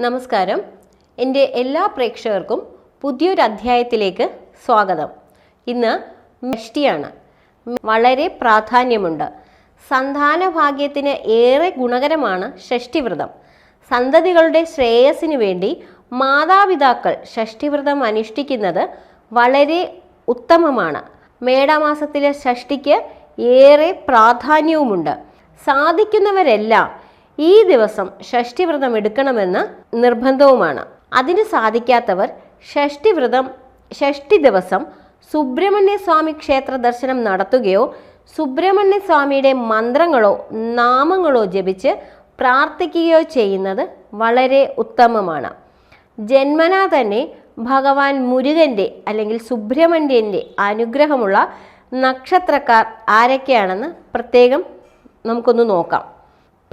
നമസ്കാരം. എന്റെ എല്ലാ പ്രേക്ഷകർക്കും പുതിയൊരു അധ്യായത്തിലേക്ക് സ്വാഗതം. ഇന്ന് ഷഷ്ടിയാണ് വളരെ പ്രാധാന്യമുണ്ട്. സന്താന ഭാഗ്യത്തിന് ഏറെ ഗുണകരമാണ് ഷഷ്ടിവ്രതം. സന്തതികളുടെ ശ്രേയസ്സിന് വേണ്ടി മാതാപിതാക്കൾ ഷഷ്ടിവ്രതം അനുഷ്ഠിക്കുന്നത് വളരെ ഉത്തമമാണ്. മേടമാസത്തിലെ ഷഷ്ടിക്ക് ഏറെ പ്രാധാന്യവുമുണ്ട്. സാധിക്കുന്നവരെല്ലാം ഈ ദിവസം ഷഷ്ടിവ്രതം എടുക്കണമെന്ന് നിർബന്ധവുമാണ്. അതിന് സാധിക്കാത്തവർ ഷഷ്ടിവ്രതം ഷഷ്ടി ദിവസം സുബ്രഹ്മണ്യ സ്വാമി ക്ഷേത്ര ദർശനം നടത്തുകയോ സുബ്രഹ്മണ്യ സ്വാമിയുടെ മന്ത്രങ്ങളോ നാമങ്ങളോ ജപിച്ച് പ്രാർത്ഥിക്കുകയോ ചെയ്യുന്നത് വളരെ ഉത്തമമാണ്. ജന്മനാ തന്നെ ഭഗവാൻ മുരുകന്റെ അല്ലെങ്കിൽ സുബ്രഹ്മണ്യന്റെ അനുഗ്രഹമുള്ള നക്ഷത്രക്കാർ ആരൊക്കെയാണെന്ന് പ്രത്യേകം നമുക്കൊന്ന് നോക്കാം.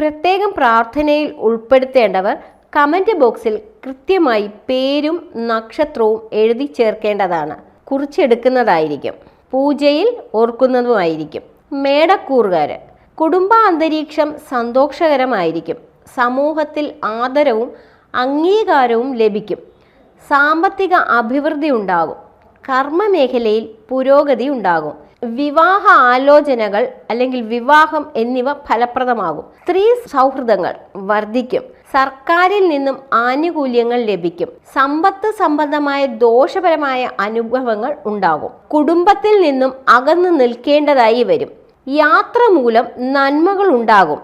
പ്രത്യേകം പ്രാർത്ഥനയിൽ ഉൾപ്പെടുത്തേണ്ടവർ കമന്റ് ബോക്സിൽ കൃത്യമായി പേരും നക്ഷത്രവും എഴുതി ചേർക്കേണ്ടതാണ്. കുറിച്ചെടുക്കുന്നതായിരിക്കും പൂജയിൽ ഓർക്കുന്നതുമായിരിക്കും. മേടക്കൂറുകാർ കുടുംബ അന്തരീക്ഷം സന്തോഷകരമായിരിക്കും. സമൂഹത്തിൽ ആദരവും അംഗീകാരവും ലഭിക്കും. സാമ്പത്തിക അഭിവൃദ്ധി ഉണ്ടാകും. കർമ്മമേഖലയിൽ പുരോഗതി ഉണ്ടാകും. വിവാഹ ആലോചനകൾ അല്ലെങ്കിൽ വിവാഹം എന്നിവ ഫലപ്രദമാകും. സ്ത്രീ സൗഹൃദങ്ങൾ വർദ്ധിക്കും. സർക്കാരിൽ നിന്നും ആനുകൂല്യങ്ങൾ ലഭിക്കും. സമ്പത്ത് സംബന്ധമായ ദോഷപരമായ അനുഭവങ്ങൾ ഉണ്ടാകും. കുടുംബത്തിൽ നിന്നും അകന്നു നിൽക്കേണ്ടതായി വരും. യാത്ര മൂലം നന്മകൾ ഉണ്ടാകും.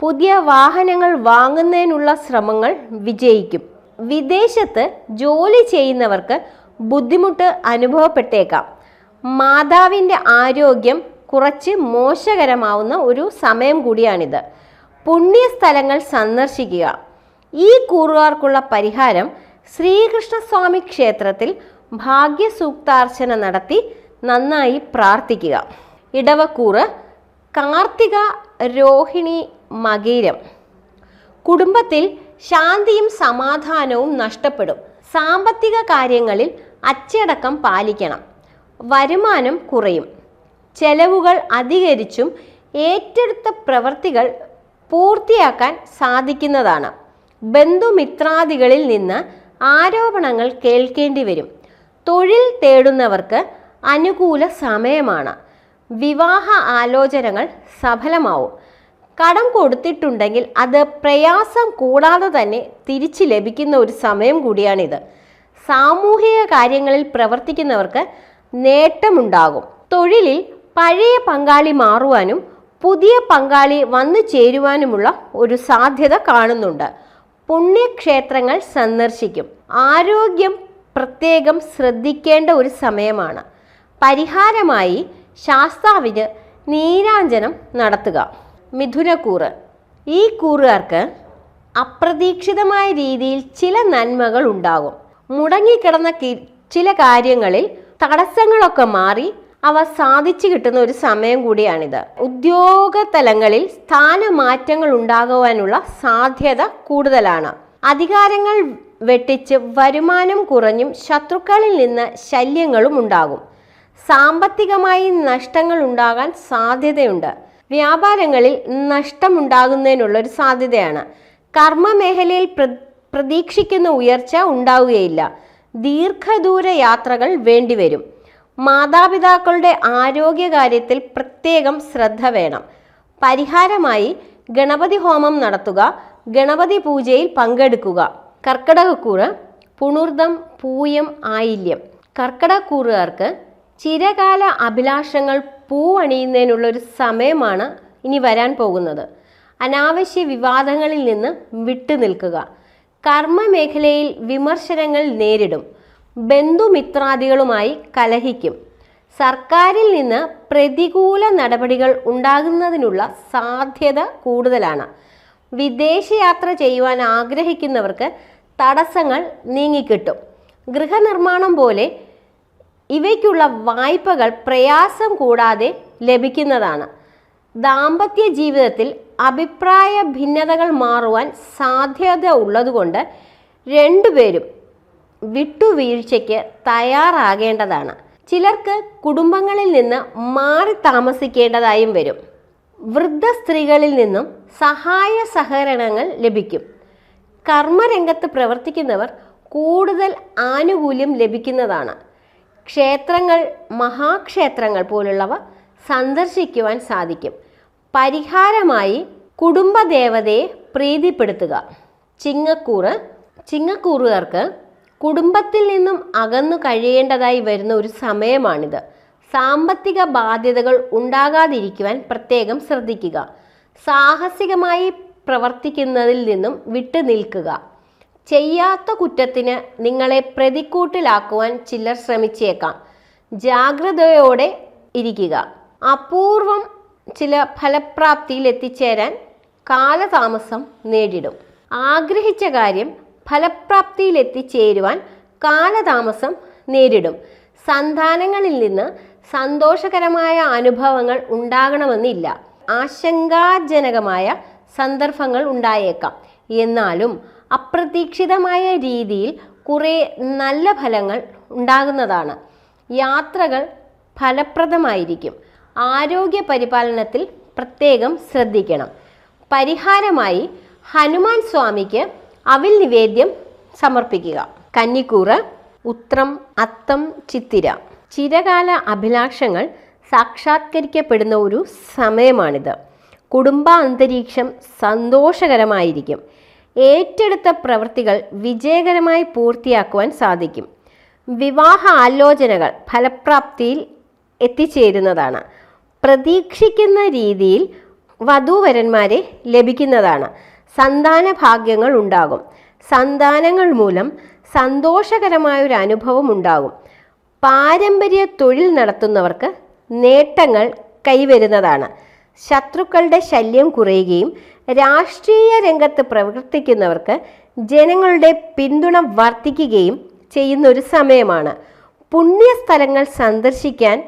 പുതിയ വാഹനങ്ങൾ വാങ്ങുന്നതിനുള്ള ശ്രമങ്ങൾ വിജയിക്കും. വിദേശത്ത് ജോലി ചെയ്യുന്നവർക്ക് ബുദ്ധിമുട്ട് അനുഭവപ്പെട്ടേക്കാം. മാതാവിന്റെ ആരോഗ്യം കുറച്ച് മോശകരമാവുന്ന ഒരു സമയം കൂടിയാണിത്. പുണ്യസ്ഥലങ്ങൾ സന്ദർശിക്കുക. ഈ കൂറുകാർക്കുള്ള പരിഹാരം ശ്രീകൃഷ്ണസ്വാമി ക്ഷേത്രത്തിൽ ഭാഗ്യസൂക്താർച്ചന നടത്തി നന്നായി പ്രാർത്ഥിക്കുക. ഇടവക്കൂറ് കാർത്തിക രോഹിണി മകീരം. കുടുംബത്തിൽ ശാന്തിയും സമാധാനവും നഷ്ടപ്പെടും. സാമ്പത്തിക കാര്യങ്ങളിൽ അച്ചടക്കം പാലിക്കണം. വരുമാനം കുറയും. ചെലവുകൾ അധികരിച്ചും ഏറ്റെടുത്ത പ്രവൃത്തികൾ പൂർത്തിയാക്കാൻ സാധിക്കുന്നതാണ്. ബന്ധുമിത്രാദികളിൽ നിന്ന് ആരോപണങ്ങൾ കേൾക്കേണ്ടി വരും. തൊഴിൽ തേടുന്നവർക്ക് അനുകൂല സമയമാണ്. വിവാഹ ആലോചനകൾ സഫലമാവും. കടം കൊടുത്തിട്ടുണ്ടെങ്കിൽ അത് പ്രയാസം കൂടാതെ തന്നെ തിരിച്ചു ലഭിക്കുന്ന ഒരു സമയം കൂടിയാണിത്. സാമൂഹിക കാര്യങ്ങളിൽ പ്രവർത്തിക്കുന്നവർക്ക് നേട്ടമുണ്ടാകും. തൊഴിലിൽ പഴയ പങ്കാളി മാറുവാനും പുതിയ പങ്കാളി വന്നു ചേരുവാനുമുള്ള ഒരു സാധ്യത കാണുന്നുണ്ട്. പുണ്യക്ഷേത്രങ്ങൾ സന്ദർശിക്കും. ആരോഗ്യം പ്രത്യേകം ശ്രദ്ധിക്കേണ്ട ഒരു സമയമാണ്. പരിഹാരമായി ശാസ്താവിന് നീരാഞ്ജനം നടത്തുക. മിഥുനക്കൂറ്. ഈ കൂറുകാർക്ക് അപ്രതീക്ഷിതമായ രീതിയിൽ ചില നന്മകൾ ഉണ്ടാകും. മുടങ്ങിക്കിടന്ന ചില കാര്യങ്ങളിൽ തടസ്സങ്ങളൊക്കെ മാറി അവ സാധിച്ചു കിട്ടുന്ന ഒരു സമയം കൂടിയാണിത്. ഉദ്യോഗ തലങ്ങളിൽ സ്ഥാനമാറ്റങ്ങൾ ഉണ്ടാകുവാനുള്ള സാധ്യത കൂടുതലാണ്. അധികാരങ്ങൾ വെട്ടിച്ച് വരുമാനം കുറഞ്ഞും ശത്രുക്കളിൽ നിന്ന് ശല്യങ്ങളും ഉണ്ടാകും. സാമ്പത്തികമായി നഷ്ടങ്ങൾ ഉണ്ടാകാൻ സാധ്യതയുണ്ട്. വ്യാപാരങ്ങളിൽ നഷ്ടമുണ്ടാകുന്നതിനുള്ള ഒരു സാധ്യതയാണ്. കർമ്മമേഖലയിൽ പ്ര പ്രതീക്ഷിക്കുന്ന ഉയർച്ച ഉണ്ടാവുകയില്ല. ദീർഘദൂര യാത്രകൾ വേണ്ടിവരും. മാതാപിതാക്കളുടെ ആരോഗ്യകാര്യത്തിൽ പ്രത്യേകം ശ്രദ്ധ വേണം. പരിഹാരമായി ഗണപതി ഹോമം നടത്തുക ഗണപതി പൂജയിൽ പങ്കെടുക്കുക. കർക്കിടകക്കൂറ് പുണുർദം പൂയം ആയില്യം. കർക്കിടകക്കൂറുകാർക്ക് ചിരകാല അഭിലാഷങ്ങൾ പൂവണിയുന്നതിനുള്ള ഒരു സമയമാണ് ഇനി വരാൻ പോകുന്നത്. അനാവശ്യ വിവാദങ്ങളിൽ നിന്ന് വിട്ടുനിൽക്കുക. കർമ്മമേഖലയിൽ വിമർശനങ്ങൾ നേരിടും. ബന്ധുമിത്രാദികളുമായി കലഹിക്കും. സർക്കാരിൽ നിന്ന് പ്രതികൂല നടപടികൾ ഉണ്ടാകുന്നതിനുള്ള സാധ്യത കൂടുതലാണ്. വിദേശയാത്ര ചെയ്യുവാൻ ആഗ്രഹിക്കുന്നവർക്ക് തടസ്സങ്ങൾ നീങ്ങിക്കിട്ടും. ഗൃഹനിർമ്മാണം പോലെ ഇവയ്ക്കുള്ള വായ്പകൾ പ്രയാസം കൂടാതെ ലഭിക്കുന്നതാണ്. ദാമ്പത്യ ജീവിതത്തിൽ അഭിപ്രായ ഭിന്നതകൾ മാറുവാൻ സാധ്യത ഉള്ളതുകൊണ്ട് രണ്ടുപേരും വിട്ടുവീഴ്ചയ്ക്ക് തയ്യാറാകേണ്ടതാണ്. ചിലർക്ക് കുടുംബങ്ങളിൽ നിന്ന് മാറി താമസിക്കേണ്ടതായും വരും. വൃദ്ധ സ്ത്രീകളിൽ നിന്നും സഹായ സഹകരണങ്ങൾ ലഭിക്കും. കർമ്മരംഗത്ത് പ്രവർത്തിക്കുന്നവർ കൂടുതൽ ആനുകൂല്യം ലഭിക്കുന്നതാണ്. ക്ഷേത്രങ്ങൾ മഹാക്ഷേത്രങ്ങൾ പോലുള്ളവ സന്ദർശിക്കുവാൻ സാധിക്കും. പരിഹാരമായി കുടുംബദേവതയെ പ്രീതിപ്പെടുത്തുക. ചിങ്ങക്കൂറ് ചിങ്ങക്കൂറുകാർക്ക് കുടുംബത്തിൽ നിന്നും അകന്നു കഴിയേണ്ടതായി വരുന്ന ഒരു സമയമാണിത്. സാമ്പത്തിക ബാധ്യതകൾ ഉണ്ടാകാതിരിക്കുവാൻ പ്രത്യേകം ശ്രദ്ധിക്കുക. സാഹസികമായി പ്രവർത്തിക്കുന്നതിൽ നിന്നും വിട്ടുനിൽക്കുക ചെയ്യാത്ത കുറ്റത്തിന് നിങ്ങളെ പ്രതിക്കൂട്ടിലാക്കുവാൻ ചിലർ ശ്രമിച്ചേക്കാം. ജാഗ്രതയോടെ ഇരിക്കുക. അപൂർവം ചില ഫലപ്രാപ്തിയിൽ എത്തിച്ചേരാൻ കാലതാമസം നേരിടും ആഗ്രഹിച്ച കാര്യം ഫലപ്രാപ്തിയിൽ എത്തിച്ചേരുവാൻ കാലതാമസം നേരിടും. സന്താനങ്ങളിൽ നിന്ന് സന്തോഷകരമായ അനുഭവങ്ങൾ ഉണ്ടാകണമെന്നില്ല. ആശങ്കാജനകമായ സന്ദർഭങ്ങൾ ഉണ്ടായേക്കാം. എന്നാലും അപ്രതീക്ഷിതമായ രീതിയിൽ കുറേ നല്ല ഫലങ്ങൾ ഉണ്ടാകുന്നതാണ്. യാത്രകൾ ഫലപ്രദമായിരിക്കും. ആരോഗ്യ പരിപാലനത്തിൽ പ്രത്യേകം ശ്രദ്ധിക്കണം. പരിഹാരമായി ഹനുമാൻ സ്വാമിക്ക് അവിൽ നിവേദ്യം സമർപ്പിക്കുക. കന്നിക്കൂറ് ഉത്രം അത്തം ചിത്തിര. ചിരകാല അഭിലാഷങ്ങൾ സാക്ഷാത്കരിക്കപ്പെടുന്ന ഒരു സമയമാണിത്. കുടുംബ അന്തരീക്ഷം സന്തോഷകരമായിരിക്കും. ഏറ്റെടുത്ത പ്രവൃത്തികൾ വിജയകരമായി പൂർത്തിയാക്കുവാൻ സാധിക്കും. വിവാഹ ആലോചനകൾ ഫലപ്രാപ്തിയിൽ എത്തിച്ചേരുന്നതാണ്. പ്രതീക്ഷിക്കുന്ന രീതിയിൽ വധൂവരന്മാരെ ലഭിക്കുന്നതാണ്. സന്താന ഭാഗ്യങ്ങൾ ഉണ്ടാകും. സന്താനങ്ങൾ മൂലം സന്തോഷകരമായ ഒരു അനുഭവം ഉണ്ടാകും. പാരമ്പര്യ തൊഴിൽ നടത്തുന്നവർക്ക് നേട്ടങ്ങൾ കൈവരുന്നതാണ്. ശത്രുക്കളുടെ ശല്യം കുറയുകയും രാഷ്ട്രീയ രംഗത്ത് പ്രവർത്തിക്കുന്നവർക്ക് ജനങ്ങളുടെ പിന്തുണ വർദ്ധിക്കുകയും ചെയ്യുന്ന ഒരു സമയമാണ്. പുണ്യസ്ഥലങ്ങൾ സന്ദർശിക്കാൻ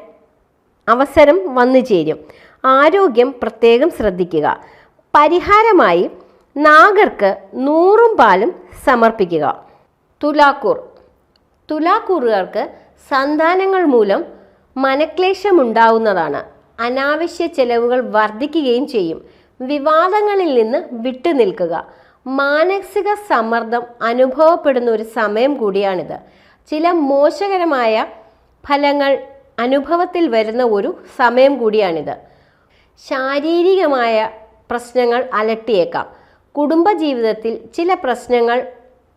അവസരം വന്നു ചേരും. ആരോഗ്യം പ്രത്യേകം ശ്രദ്ധിക്കുക. പരിഹാരമായി നാഗർക്ക് നൂറും പാലും സമർപ്പിക്കുക. തുലാക്കൂർ. തുലാക്കൂറുകാർക്ക് സന്താനങ്ങൾ മൂലം മനക്ലേശമുണ്ടാവുന്നതാണ്. അനാവശ്യ ചെലവുകൾ വർദ്ധിക്കുകയും ചെയ്യും. വിവാദങ്ങളിൽ നിന്ന് വിട്ടുനിൽക്കുക മാനസിക സമ്മർദ്ദം അനുഭവപ്പെടുന്ന ഒരു സമയം കൂടിയാണിത്. ചില മോശകരമായ ഫലങ്ങൾ അനുഭവത്തിൽ വരുന്ന ഒരു സമയം കൂടിയാണിത്. ശാരീരികമായ പ്രശ്നങ്ങൾ അലട്ടിയേക്കാം. കുടുംബജീവിതത്തിൽ ചില പ്രശ്നങ്ങൾ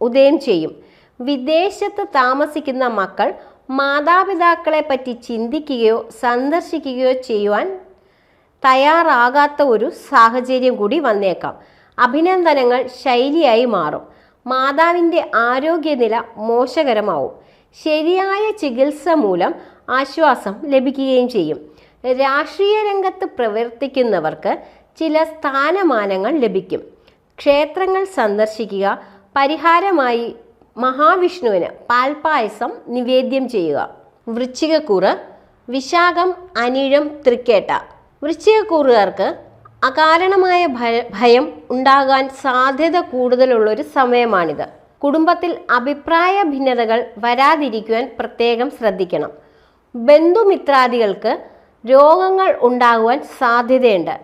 ഉദയം ചെയ്യും. വിദേശത്ത് താമസിക്കുന്ന മക്കൾ മാതാപിതാക്കളെ പറ്റി ചിന്തിക്കുകയോ സന്ദർശിക്കുകയോ ചെയ്യുവാൻ തയ്യാറാകാത്ത ഒരു സാഹചര്യം കൂടി വന്നേക്കാം. അഭിനന്ദനങ്ങൾ ശൈലിയായി മാറും. മാതാവിന്റെ ആരോഗ്യനില മോശകരമാവും. ശരിയായ ചികിത്സ മൂലം ആശ്വാസം ലഭിക്കുകയും ചെയ്യും. രാഷ്ട്രീയ രംഗത്ത് പ്രവർത്തിക്കുന്നവർക്ക് ചില സ്ഥാനമാനങ്ങൾ ലഭിക്കും. ക്ഷേത്രങ്ങൾ സന്ദർശിക്കുക പരിഹാരമായി മഹാവിഷ്ണുവിന് പാൽപായസം നിവേദ്യം ചെയ്യുക. വൃശ്ചികക്കൂറ് വിശാഖം അനിഴം തൃക്കേട്ട. വൃശ്ചികക്കൂറുകാർക്ക് അകാരണമായ ഭയ ഭയം ഉണ്ടാകാൻ സാധ്യത കൂടുതലുള്ളൊരു സമയമാണിത്. കുടുംബത്തിൽ അഭിപ്രായ ഭിന്നതകൾ വരാതിരിക്കുവാൻ പ്രത്യേകം ശ്രദ്ധിക്കണം. ബന്ധുമിത്രാദികൾക്ക് രോഗങ്ങൾ ഉണ്ടാകുവാൻ സാധ്യതയുണ്ട്.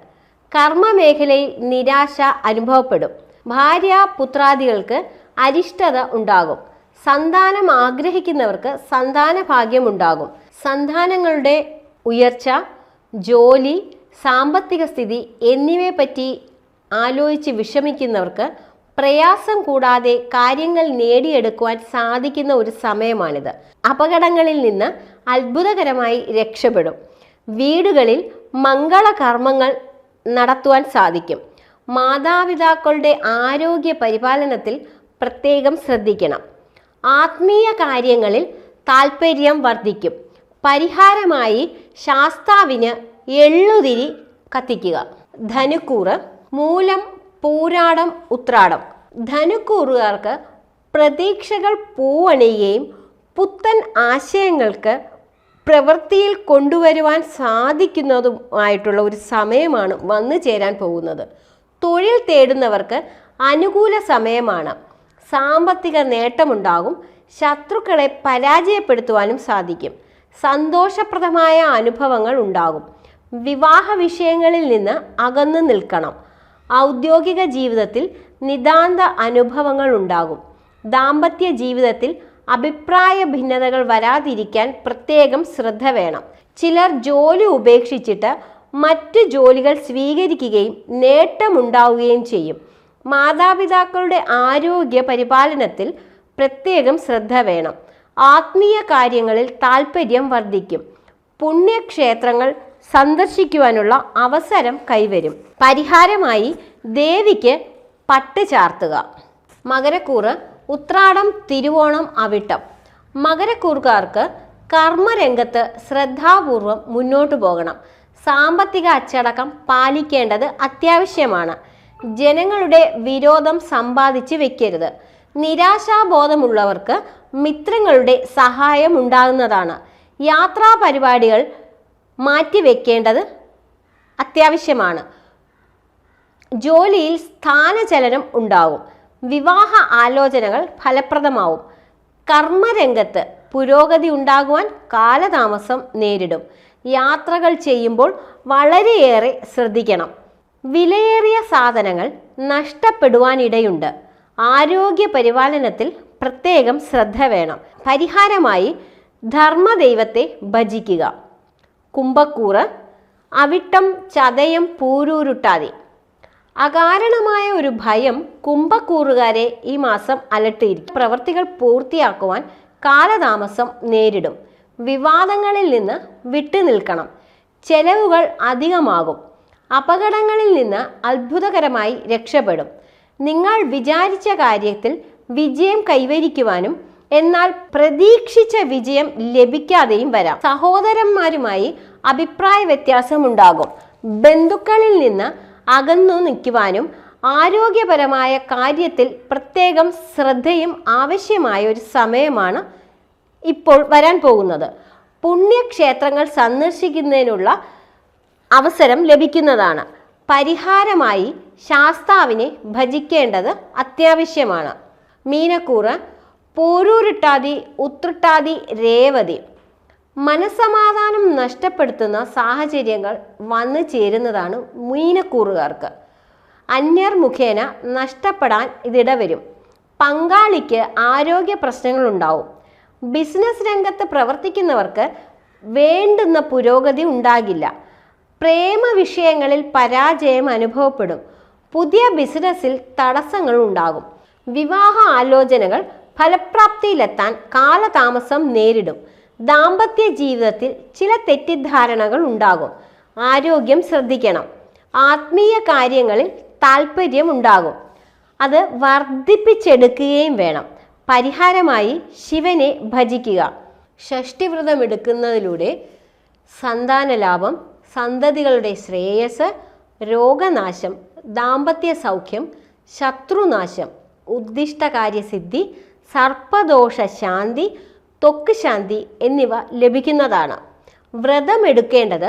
കർമ്മമേഖലയിൽ നിരാശ അനുഭവപ്പെടും. ഭാര്യ പുത്രാദികൾക്ക് അരിഷ്ടത ഉണ്ടാകും. സന്താനം ആഗ്രഹിക്കുന്നവർക്ക് സന്താന ഭാഗ്യം ഉണ്ടാകും. സന്താനങ്ങളുടെ ഉയർച്ച ജോലി സാമ്പത്തിക സ്ഥിതി എന്നിവയെപ്പറ്റി ആലോചിച്ച് വിഷമിക്കുന്നവർക്ക് പ്രയാസം കൂടാതെ കാര്യങ്ങൾ നേടിയെടുക്കുവാൻ സാധിക്കുന്ന ഒരു സമയമാണിത്. അപകടങ്ങളിൽ നിന്ന് അത്ഭുതകരമായി രക്ഷപ്പെടും. വീടുകളിൽ മംഗളകർമ്മങ്ങൾ നടത്തുവാൻ സാധിക്കും. മാതാപിതാക്കളുടെ ആരോഗ്യ പരിപാലനത്തിൽ പ്രത്യേകം ശ്രദ്ധിക്കണം. ആത്മീയ കാര്യങ്ങളിൽ താൽപ്പര്യം വർദ്ധിക്കും. പരിഹാരമായി ശാസ്താവിന് എള്ളുതിരി കത്തിക്കുക. ധനുക്കൂറ് മൂലം പൂരാടം ഉത്രാടം. ധനുക്കൂറുകാർക്ക് പ്രതീക്ഷകൾ പൂവണിയുകയും പുത്തൻ ആശയങ്ങൾക്ക് പ്രവൃത്തിയിൽ കൊണ്ടുവരുവാൻ സാധിക്കുന്നതുമായിട്ടുള്ള ഒരു സമയമാണ് വന്നു ചേരാൻ പോകുന്നത്. തൊഴിൽ തേടുന്നവർക്ക് അനുകൂല സമയമാണ്. സാമ്പത്തിക നേട്ടമുണ്ടാകും. ശത്രുക്കളെ പരാജയപ്പെടുത്തുവാനും സാധിക്കും. സന്തോഷപ്രദമായ അനുഭവങ്ങൾ ഉണ്ടാകും. വിവാഹ വിഷയങ്ങളിൽ നിന്ന് അകന്നു നിൽക്കണം. ഔദ്യോഗിക ജീവിതത്തിൽ നിതാന്ത അനുഭവങ്ങൾ ഉണ്ടാകും. ദാമ്പത്യ ജീവിതത്തിൽ അഭിപ്രായ ഭിന്നതകൾ വരാതിരിക്കാൻ പ്രത്യേകം ശ്രദ്ധ വേണം. ചിലർ ജോലി ഉപേക്ഷിച്ചിട്ട് മറ്റ് ജോലികൾ സ്വീകരിക്കുകയും നേട്ടമുണ്ടാവുകയും ചെയ്യും. മാതാപിതാക്കളുടെ ആരോഗ്യ പരിപാലനത്തിൽ പ്രത്യേകം ശ്രദ്ധ വേണം. ആത്മീയ കാര്യങ്ങളിൽ താല്പര്യം വർദ്ധിക്കും. പുണ്യക്ഷേത്രങ്ങൾ സന്ദർശിക്കുവാനുള്ള അവസരം കൈവരും. പരിഹാരമായി ദേവിക്ക് പട്ട് ചാർത്തുക. മകരക്കൂറ് ഉത്രാടം തിരുവോണം അവിട്ടം. മകരക്കൂറുകാർക്ക് കർമ്മരംഗത്ത് ശ്രദ്ധാപൂർവം മുന്നോട്ടു പോകണം. സാമ്പത്തിക അച്ചടക്കം പാലിക്കേണ്ടത് അത്യാവശ്യമാണ്. ജനങ്ങളുടെ വിരോധം സമ്പാദിച്ച് വെക്കരുത്. നിരാശാബോധമുള്ളവർക്ക് മിത്രങ്ങളുടെ സഹായം ഉണ്ടാകുന്നതാണ്. യാത്രാ പരിപാടികൾ മാറ്റിവെക്കേണ്ടത് അത്യാവശ്യമാണ്. ജോലിയിൽ സ്ഥാനചലനം ഉണ്ടാവും. വിവാഹ ആലോചനകൾ ഫലപ്രദമാവും. കർമ്മരംഗത്ത് പുരോഗതി ഉണ്ടാകുവാൻ കാലതാമസം നേരിടും. യാത്രകൾ ചെയ്യുമ്പോൾ വളരെയേറെ ശ്രദ്ധിക്കണം. വിലയേറിയ സാധനങ്ങൾ നഷ്ടപ്പെടുവാനിടയുണ്ട്. ആരോഗ്യ പരിപാലനത്തിൽ പ്രത്യേകം ശ്രദ്ധ വേണം. പരിഹാരമായി ധർമ്മദൈവത്തെ ഭജിക്കുക. കുംഭക്കൂറ് അവിട്ടം ചതയം പൂരൂരുട്ടാതി. അകാരണമായ ഒരു ഭയം കുംഭക്കൂറുകാരെ ഈ മാസം അലട്ടിയിരിക്കും. പ്രവൃത്തികൾ പൂർത്തിയാക്കുവാൻ കാലതാമസം നേരിടും. വിവാദങ്ങളിൽ നിന്ന് വിട്ടുനിൽക്കണം ചെലവുകൾ അധികമാകും. അപകടങ്ങളിൽ നിന്ന് അത്ഭുതകരമായി രക്ഷപ്പെടും. നിങ്ങൾ വിചാരിച്ച കാര്യത്തിൽ വിജയം കൈവരിക്കുവാനും എന്നാൽ പ്രതീക്ഷിച്ച വിജയം ലഭിക്കാതെയും വരാം. സഹോദരന്മാരുമായി അഭിപ്രായ വ്യത്യാസമുണ്ടാകും. ബന്ധുക്കളിൽ നിന്ന് അകന്നു നിൽക്കുവാനും ആരോഗ്യപരമായ കാര്യത്തിൽ പ്രത്യേകം ശ്രദ്ധയും ആവശ്യമായ ഒരു സമയമാണ് ഇപ്പോൾ വരാൻ പോകുന്നത്. പുണ്യക്ഷേത്രങ്ങൾ സന്ദർശിക്കുന്നതിനുള്ള അവസരം ലഭിക്കുന്നതാണ്. പരിഹാരമായി ശാസ്താവിനെ ഭജിക്കേണ്ടത് അത്യാവശ്യമാണ്. മീനക്കൂറ് പോരൂരിട്ടാതി ഉത്രട്ടാതി രേവതി. മനസമാധാനം നഷ്ടപ്പെടുത്തുന്ന സാഹചര്യങ്ങൾ വന്നു ചേരുന്നതാണ് മീനക്കൂറുകാർക്ക്. അന്യർ മുഖേന നഷ്ടപ്പെടാൻ ഇതിടവരും. പങ്കാളിക്ക് ആരോഗ്യ പ്രശ്നങ്ങളുണ്ടാവും. ബിസിനസ് രംഗത്ത് പ്രവർത്തിക്കുന്നവർക്ക് വേണ്ടുന്ന പുരോഗതി ഉണ്ടാകില്ല. പ്രേമ വിഷയങ്ങളിൽ പരാജയം അനുഭവപ്പെടും. പുതിയ ബിസിനസ്സിൽ തടസ്സങ്ങൾ ഉണ്ടാകും. വിവാഹ ആലോചനകൾ ഫലപ്രാപ്തിയിലെത്താൻ കാലതാമസം നേരിടും. ദാമ്പത്യ ജീവിതത്തിൽ ചില തെറ്റിദ്ധാരണകൾ ഉണ്ടാകും. ആരോഗ്യം ശ്രദ്ധിക്കണം. ആത്മീയ കാര്യങ്ങളിൽ താല്പര്യം ഉണ്ടാകും. അത് വർദ്ധിപ്പിച്ചെടുക്കുകയും വേണം. പരിഹാരമായി ശിവനെ ഭജിക്കുക. ഷഷ്ടിവ്രതം എടുക്കുന്നതിലൂടെ സന്താനലാഭം സന്തതികളുടെ ശ്രേയസ് രോഗനാശം ദാമ്പത്യ സൗഖ്യം ശത്രുനാശം ഉദ്ദിഷ്ടകാര്യസിദ്ധി സർപ്പദോഷ ശാന്തി തൊക്ക് ശാന്തി എന്നിവ ലഭിക്കുന്നതാണ്. വ്രതമെടുക്കേണ്ടത്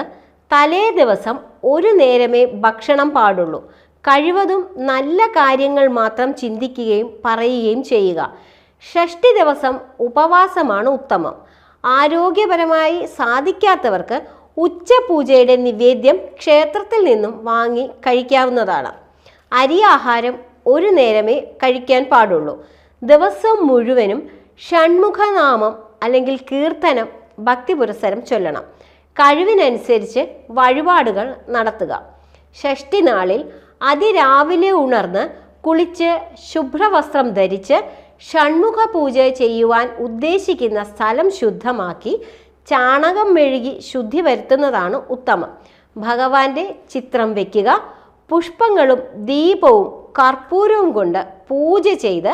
തലേ ദിവസം ഒരു നേരമേ ഭക്ഷണം പാടുള്ളൂ. കഴിവതും നല്ല കാര്യങ്ങൾ മാത്രം ചിന്തിക്കുകയും പറയുകയും ചെയ്യുക. ഷഷ്ടി ദിവസം ഉപവാസമാണ് ഉത്തമം. ആരോഗ്യപരമായി സാധിക്കാത്തവർക്ക് ഉച്ചപൂജയുടെ നിവേദ്യം ക്ഷേത്രത്തിൽ നിന്നും വാങ്ങി കഴിക്കാവുന്നതാണ്. അരി ആഹാരം ഒരു നേരമേ കഴിക്കാൻ പാടുള്ളൂ. ദിവസം മുഴുവനും ഷൺമുഖനാമം അല്ലെങ്കിൽ കീർത്തനം ഭക്തി പുരസ്സരം ചൊല്ലണം. കഴിവിനനുസരിച്ച് വഴിപാടുകൾ നടത്തുക. ഷഷ്ടി നാളിൽ അതിരാവിലെ ഉണർന്ന് കുളിച്ച് ശുഭ്രവസ്ത്രം ധരിച്ച് ഷൺമുഖ പൂജ ചെയ്യുവാൻ ഉദ്ദേശിക്കുന്ന സ്ഥലം ശുദ്ധമാക്കി ചാണകം മെഴുകി ശുദ്ധി വരുത്തുന്നതാണ് ഉത്തമം. ഭഗവാന്റെ ചിത്രം വയ്ക്കുക പുഷ്പങ്ങളും ദീപവും കർപ്പൂരവും കൊണ്ട് പൂജ ചെയ്ത്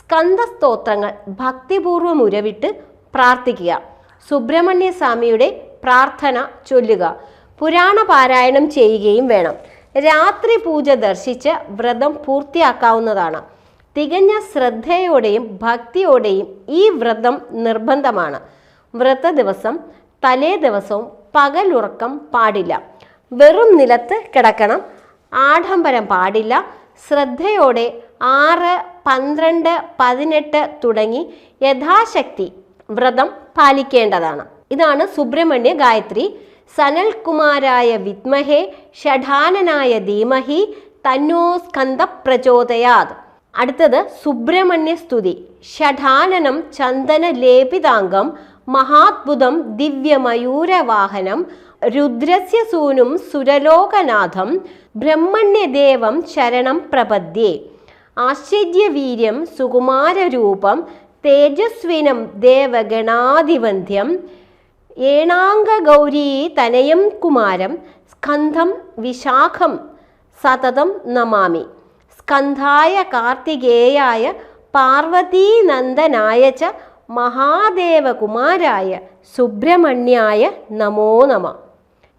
സ്കന്ദസ്തോത്രങ്ങൾ ഭക്തിപൂർവം ഉരവിട്ട് പ്രാർത്ഥിക്കുക. സുബ്രഹ്മണ്യ സ്വാമിയുടെ പ്രാർത്ഥന ചൊല്ലുക. പുരാണ പാരായണം ചെയ്യുകയും വേണം. രാത്രി പൂജ ദർശിച്ച് വ്രതം പൂർത്തിയാക്കാവുന്നതാണ്. തികഞ്ഞ ശ്രദ്ധയോടെയും ഭക്തിയോടെയും ഈ വ്രതം നിർബന്ധമാണ്. വ്രത ദിവസം തലേ ദിവസവും പകലുറക്കം പാടില്ല. വെറും നിലത്ത് കിടക്കണം. ആഡംബരം പാടില്ല. ശ്രദ്ധയോടെ ആറ് പന്ത്രണ്ട് പതിനെട്ട് തുടങ്ങി യഥാശക്തി വ്രതം പാലിക്കേണ്ടതാണ്. ഇതാണ് സുബ്രഹ്മണ്യ ഗായത്രി സനൽകുമാരായ വിദ്മഹേ ഷഠാനനായ ധീമഹി തന്നോ സ്കന്ധ പ്രചോദയാത്. അടുത്തത് സുബ്രഹ്മണ്യ സ്തുതി ഷഠാനനം ചന്ദന ലേപിതാംഗം മഹാത്ഭുതം ദിവ്യമയൂരവാഹനം രുദ്രസ്യ സൂനും സുരലോകനാഥം ബ്രഹ്മണ്യദേവം ശരണം പ്രപദ്യേ. ആശ്ചര്യവീര്യം സുകുമാരരൂപം തേജസ്വിനം ദേവഗണാധിപന്ധ്യം ഏണാംഗൗരി തനയം കുമാരം സ്കന്ധം വിശാഖം സതതം നമാമി. സ്കന്ധായ കാർത്തികേയായ പാർവതീനന്ദനായ ച മഹാദേവകുമാരായ സുബ്രഹ്മണ്യായ നമോ നമ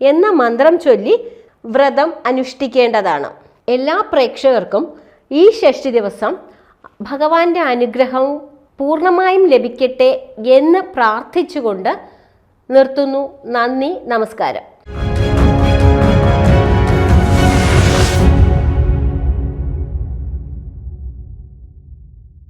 എന്ന മന്ത്രം ചൊല്ലി വ്രതം അനുഷ്ഠിക്കേണ്ടതാണ്. എല്ലാ പ്രേക്ഷകർക്കും ഈ ഷഷ്ടി ദിവസം ഭഗവാന്റെ അനുഗ്രഹം പൂർണമായും ലഭിക്കട്ടെ എന്ന് പ്രാർത്ഥിച്ചുകൊണ്ട് നിർത്തുന്നു. നന്ദി നമസ്കാരം.